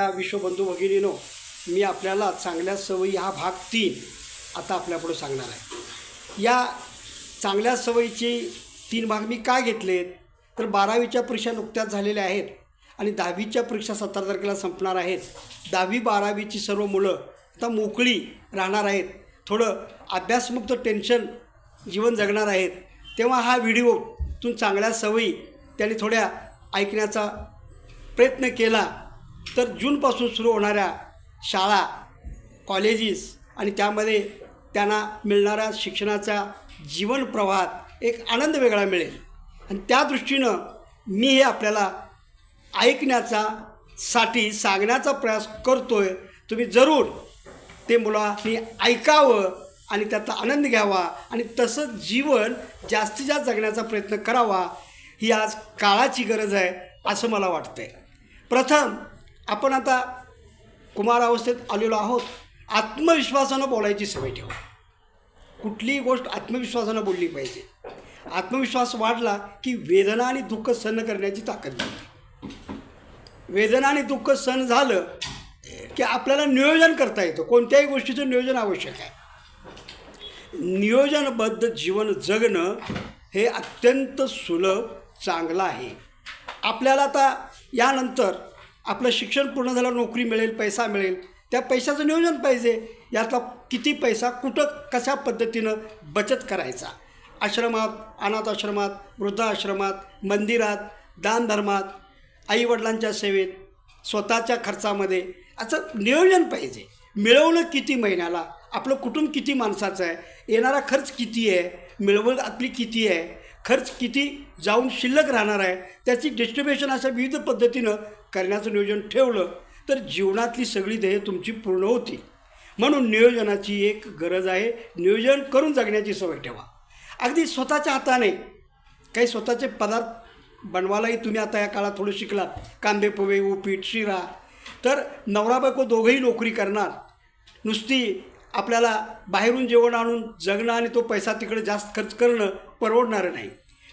विश्वबंधू भगिनीनो मी आपल्याला चांगल्या सवयी हा भाग तीन आता आपल्यापुढे सांगणार आहे. या चांगल्या सवयीचे तीन भाग मी का घेतलेत? तर बारावीच्या परीक्षा नुकत्याच झालेल्या आहेत आणि दहावीच्या परीक्षा सतरा तारखेला संपणार आहेत. दहावी बारावीची सर्व मुलं आता मोकळी राहणार आहेत. थोडं अभ्यासमुक्त टेन्शन जीवन जगणार आहेत. तेव्हा हा व्हिडिओतून चांगल्या सवयी त्यांनी थोड्या ऐकण्याचा प्रयत्न केला. तर जूनपासून सुरू होणाऱ्या शाळा कॉलेजेस आणि त्यामध्ये त्यांना मिळणाऱ्या शिक्षणाच्या जीवन प्रवाहात एक आनंद वेगळा मिळेल. आणि त्या दृष्टीनं मी हे आपल्याला ऐकण्याचा साठी सांगण्याचा प्रयास करतो आहे तुम्ही जरूर ते मुलांनी ऐकावं आणि त्याचा आनंद घ्यावा आणि तसं जीवन जास्तीत जास्त जगण्याचा प्रयत्न करावा ही आज काळाची गरज आहे असं मला वाटतं आहे प्रथम आपण आता कुमार अवस्थेत आलेलो आहोत. आत्मविश्वासानं बोलायची सवय ठेवा. कुठलीही गोष्ट आत्मविश्वासानं बोलली पाहिजे. आत्मविश्वास वाढला की वेदना आणि दुःख सहन करण्याची ताकद मिळते. वेदना आणि दुःख सहन झालं की आपल्याला नियोजन करता येतं. कोणत्याही गोष्टीचं नियोजन आवश्यक आहे. नियोजनबद्ध जीवन जगणं हे अत्यंत सुलभ चांगलं आहे. आपल्याला आता यानंतर आपलं शिक्षण पूर्ण झालं नोकरी मिळेल पैसा मिळेल. त्या पैशाचं नियोजन पाहिजे. यातला किती पैसा कुठं कशा पद्धतीनं बचत करायचा? आश्रमात अनाथ आश्रमात वृद्धाश्रमात मंदिरात दानधर्मात आईवडिलांच्या सेवेत स्वतःच्या खर्चामध्ये असं नियोजन पाहिजे. मिळवलं किती महिन्याला? आपलं कुटुंब किती माणसाचं आहे? येणारा खर्च किती आहे? मिळवण आपली किती आहे? खर्च किती जाऊन शिल्लक राहणार आहे? त्याची डिस्ट्रीब्युशन अशा विविध पद्धतीनं करण्याचं नियोजन ठेवलं तर जीवनातली सगळी ध्येय तुमची पूर्ण होतील. म्हणून नियोजनाची एक गरज आहे. नियोजन करून जगण्याची सवय ठेवा. अगदी स्वतःच्या हाताने काही स्वतःचे पदार्थ बनवायलाही तुम्ही आता या काळात थोडं शिकलात. कांदे पोहे उपीट शिरा. तर नवरा बायको दोघंही नोकरी करणार. नुसती आपल्याला बाहेरून जेवण आणून जगणं आणि तो पैसा तिकडे जास्त खर्च करणं परवडणारं नाही.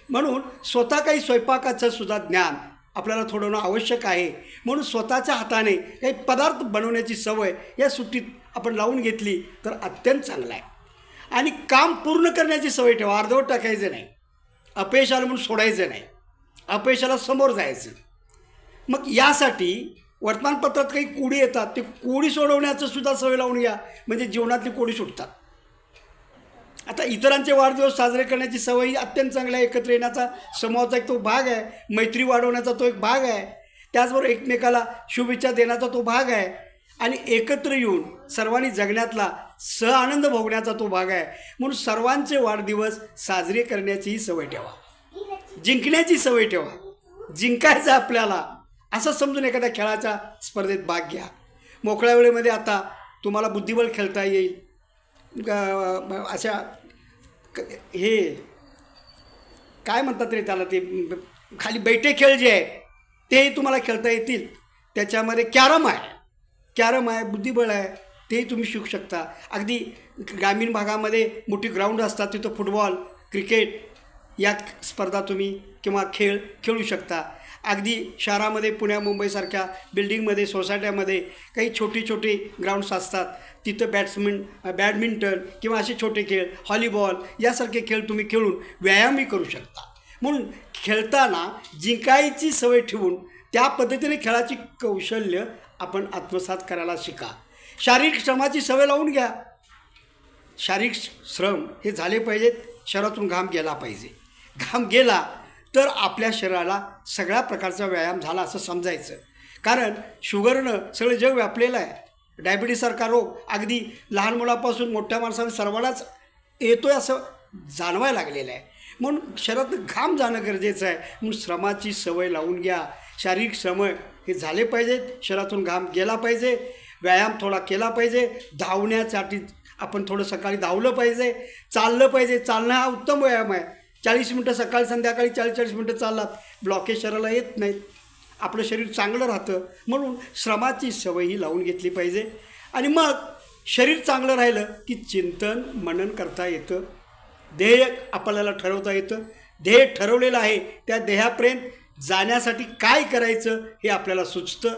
म्हणून स्वतः काही स्वयंपाकाचं सुद्धा ज्ञान आपल्याला थोडं आवश्यक आहे. म्हणून स्वतःच्या हाताने काही पदार्थ बनवण्याची सवय या सुट्टीत आपण लावून घेतली तर अत्यंत चांगलं आहे. आणि काम पूर्ण करण्याची सवय ठेवा. अर्धवट टाकायचं नाही. अपयश आलं म्हणून सोडायचं नाही. अपयशाला समोर जायचं. मग यासाठी वर्तमानपत्रात काही कोडी येतात ते कोडी सोडवण्याचं सुद्धा सवय लावून घ्या. म्हणजे जीवनातली कोडी सुटतात. आता इतरांचे वाढदिवस साजरे करण्याची सवय अत्यंत चांगली आहे एकत्र येण्याचा समूहाचा एक तो भाग आहे. मैत्री वाढवण्याचा तो एक भाग आहे. त्याचबरोबर एकमेकाला शुभेच्छा देण्याचा तो भाग आहे. आणि एकत्र येऊन सर्वांनी जगण्यातला सह आनंद भोगण्याचा तो भाग आहे. म्हणून सर्वांचे वाढदिवस साजरे करण्याचीही सवय ठेवा. जिंकण्याची सवय ठेवा. जिंकायचं आपल्याला असं समजून एखाद्या खेळाच्या स्पर्धेत भाग घ्या. मोकळ्या वेळेमध्ये आता तुम्हाला बुद्धिबळ खेळता येईल. अशा क- हे काय म्हणतात रे त्याला ते खाली बैठे खेळ जे आहे तेही तुम्हाला खेळता येतील. त्याच्यामध्ये कॅरम आहे. कॅरम आहे बुद्धिबळ आहे तेही तुम्ही शिकू शकता. अगदी ग्रामीण भागामध्ये मोठी ग्राउंड असतात तिथं फुटबॉल क्रिकेट या स्पर्धा तुम्ही किंवा खेळ खेळू शकता. अगदी शहरामध्ये पुण्या मुंबईसारख्या बिल्डिंगमध्ये सोसायट्यामध्ये काही छोटी छोटी ग्राउंड्स असतात. तिथं बॅट्समिन बॅडमिंटन किंवा असे छोटे खेळ हॉलीबॉल यासारखे खेळ तुम्ही खेळून व्यायामही करू शकता. म्हणून खेळताना जिंकायची सवय ठेवून त्या पद्धतीने खेळाची कौशल्य आपण आत्मसात करायला शिका. शारीरिक श्रमाची सवय लावून घ्या. शारीरिक श्रम हे झाले पाहिजेत. शहरातून घाम गेला पाहिजे. घाम गेला तर आपल्या शरीराला सगळ्या प्रकारचा व्यायाम झाला असं समजायचं. कारण शुगरनं सगळं जग व्यापलेलं आहे. डायबिटीसारखा रोग अगदी लहान मुलापासून मोठ्या माणसाने सर्वांनाच येतो आहे असं जाणवायला लागलेलं आहे. म्हणून शरीरात घाम जाणं गरजेचं आहे. म्हणून श्रमाची सवय लावून घ्या. शारीरिक श्रम हे झाले पाहिजेत. शरीरातून घाम गेला पाहिजे. व्यायाम थोडा केला पाहिजे. धावण्यासाठी आपण थोडं सकाळी धावलं पाहिजे. चाललं पाहिजे. चालणं हा उत्तम व्यायाम आहे. चाळीस मिनटं सकाळी संध्याकाळी चाळीस चाळीस मिनटं चाललात. ब्लॉकेज शरीराला येत नाहीत. आपलं शरीर चांगलं राहतं. म्हणून श्रमाची सवय ही लावून घेतली पाहिजे. आणि मग शरीर चांगलं राहिलं की चिंतन मनन करता येतं. ध्येय आपल्याला ठरवता येतं. ध्येय ठरवलेलं आहे. त्या ध्येयापर्यंत जाण्यासाठी काय करायचं हे आपल्याला सुचतं.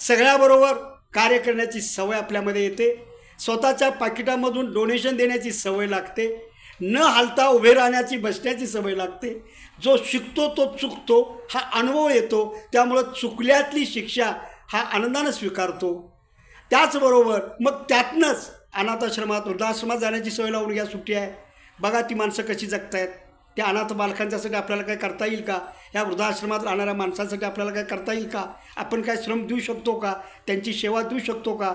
सगळ्याबरोबर कार्य करण्याची सवय आपल्यामध्ये येते. स्वतःच्या पाकिटामधून डोनेशन देण्याची सवय लागते. न हालता उभे राहण्याची बसण्याची सवय लागते. जो शिकतो तो चुकतो हा अनुभव येतो. त्यामुळं चुकल्यातली शिक्षा हा आनंदानं स्वीकारतो. त्याचबरोबर मग त्यातनंच अनाथाश्रमात वृद्धाश्रमात जाण्याची सवय लावून घ्या सुट्टी आहे. बघा ती माणसं कशी जगतायत. त्या अनाथ बालकांच्यासाठी आपल्याला काय करता येईल का? या वृद्धाश्रमात राहणाऱ्या माणसांसाठी आपल्याला काय करता येईल का? आपण काय श्रम देऊ शकतो का? त्यांची सेवा देऊ शकतो का?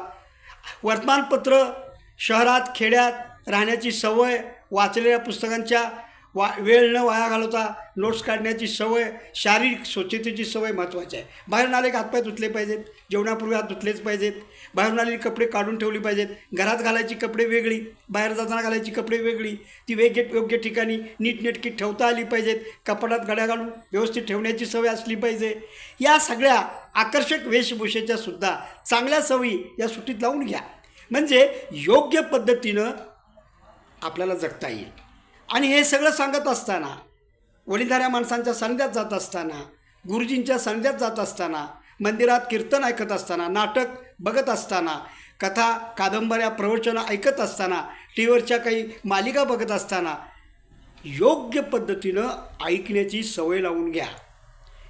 वर्तमानपत्र शहरात खेड्यात राहण्याची सवय वाचलेल्या पुस्तकांच्या वा वेळ न वाया घालवता नोट्स काढण्याची सवय शारीरिक स्वच्छतेची सवय महत्त्वाची आहे. बाहेरून आले की हातपाय धुतले पाहिजेत जेवणापूर्वी हात धुतलेच पाहिजेत बाहेरून आलेली कपडे काढून ठेवली पाहिजेत घरात घालायची कपडे वेगळी बाहेर जाताना घालायची कपडे वेगळी ती वेग योग्य ठिकाणी नीटनेटकी ठेवता आली पाहिजेत कपाटात गड्या घालून व्यवस्थित ठेवण्याची सवय असली पाहिजे. या सगळ्या आकर्षक वेशभूषेच्या सुद्धा चांगल्या सवयी या सुट्टीत लावून घ्या. म्हणजे योग्य पद्धतीनं आपल्याला जगता येईल. आणि हे सगळं सांगत असताना वडीलधाऱ्या माणसांच्या सानिध्यात जात असताना गुरुजींच्या सानिध्यात जात असताना मंदिरात कीर्तन ऐकत असताना नाटक बघत असताना कथा कादंबऱ्या प्रवचनं ऐकत असताना टी व्हीवरच्या काही मालिका बघत असताना योग्य पद्धतीनं ऐकण्याची सवय लावून घ्या.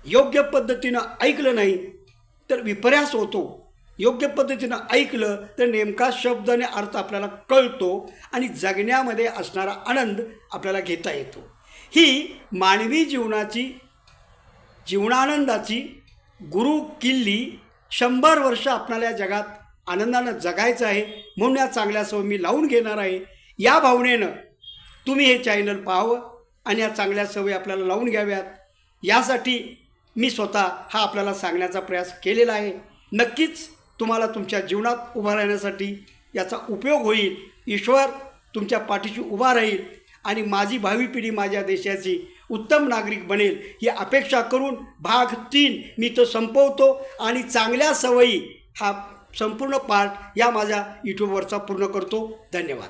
योग्य पद्धतीनं ऐकलं नाही तर विपर्यास होतो. योग्य पद्धतीनं ऐकलं तर नेमका शब्द आणि अर्थ आपल्याला कळतो आणि जगण्यामध्ये असणारा आनंद आपल्याला घेता येतो. ही मानवी जीवनाची जीवनानंदाची गुरु किल्ली शंभर वर्ष आपल्याला या जगात आनंदानं जगायचं आहे म्हणून या चांगल्या सवय मी लावून घेणार आहे. या भावनेनं तुम्ही हे चॅनल पाहावं आणि या चांगल्या सवयी आपल्याला लावून घ्याव्यात. यासाठी मी स्वतः हा आपल्याला सांगण्याचा प्रयास केलेला आहे. नक्कीच तुम्हाला तुमच्या जीवनात उभा राहण्यासाठी याचा उपयोग होईल. ईश्वर तुमच्या पाठीशी उभा राहील आणि माझी भावी पिढी माझ्या देशाची उत्तम नागरिक बनेल. ही अपेक्षा करून भाग तीन मी तो संपवतो आणि चांगल्या सवयी हा संपूर्ण पाठ या माझ्या यूट्यूबवरचा पूर्ण करतो. धन्यवाद.